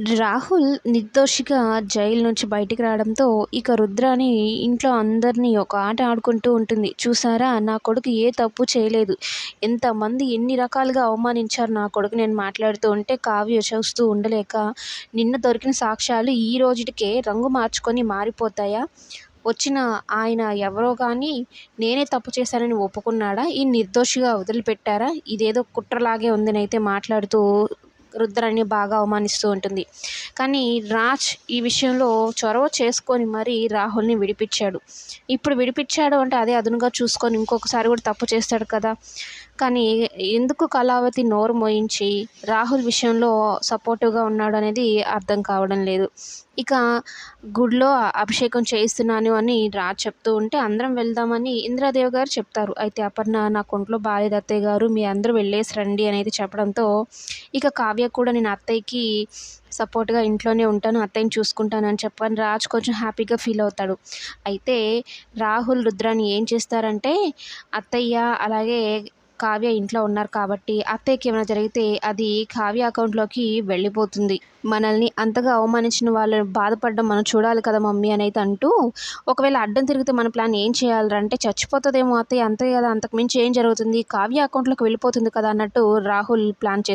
రాహుల్ నిర్దోషిగా జైలు నుంచి బయటికి రావడంతో ఇక రుద్రాని ఇంట్లో అందరినీ ఒక ఆట ఆడుకుంటూ ఉంటుంది. చూసారా నా కొడుకు ఏ తప్పు చేయలేదు. ఎంతమంది ఎన్ని రకాలుగా అవమానించారు నా కొడుకు? నేను మాట్లాడుతూ ఉంటే కావ్య చూస్తూ ఉండలేక నిన్న దొరికిన సాక్ష్యాలు ఈ రోజుటికే రంగు మార్చుకొని మారిపోతాయా? వచ్చిన ఆయన ఎవరో కానీ నేనే తప్పు చేశానని ఒప్పుకున్నాడా? ఈ నిర్దోషిగా వదిలిపెట్టారా? ఇదేదో కుట్రలాగే ఉందని అయితే మాట్లాడుతూ రుద్రాన్ని బాగా అవమానిస్తూ ఉంటుంది. కానీ రాజ్ ఈ విషయంలో చొరవ చేసుకొని మరీ రాహుల్ని విడిపించాడు. ఇప్పుడు విడిపించాడు అంటే అదే అదునుగా చూసుకొని ఇంకొకసారి కూడా తప్పు చేస్తాడు కదా. కానీ ఎందుకు కళావతి నోరు మోయించి రాహుల్ విషయంలో సపోర్టివ్గా ఉన్నాడు అనేది అర్థం కావడం లేదు. ఇక గుడిలో అభిషేకం చేయిస్తున్నాను అని రాజ్ చెప్తూ ఉంటే అందరం వెళ్దామని ఇంద్రాదేవి గారు చెప్తారు. అయితే అపర్ణ నా కొంట్లో భార్య అత్తయ్య గారు మీ అందరూ వెళ్ళేసి రండి అనేది చెప్పడంతో ఇక కావ్య కూడా నేను అత్తయ్యకి సపోర్ట్గా ఇంట్లోనే ఉంటాను అత్తయ్యని చూసుకుంటానని చెప్పని రాజ్ కొంచెం హ్యాపీగా ఫీల్ అవుతాడు. అయితే రాహుల్ రుద్రాని ఏం చేస్తారంటే అత్తయ్య అలాగే కావ్య ఇంట్లో ఉన్నారు కాబట్టి అత్తయ్యకి ఏమైనా జరిగితే అది కావ్య అకౌంట్లోకి వెళ్ళిపోతుంది. మనల్ని అంతగా అవమానించిన వాళ్ళు బాధపడడం మనం చూడాలి కదా మమ్మీ అని అయితే అంటూ ఒకవేళ అడ్డం తిరిగితే మన ప్లాన్ ఏం చేయాలంటే చచ్చిపోతుందేమో అత్తయ్య అంతే కదా. అంతకు మించి ఏం జరుగుతుంది? కావ్య అకౌంట్లోకి వెళ్ళిపోతుంది కదా అన్నట్టు రాహుల్ ప్లాన్ చేస్తాడు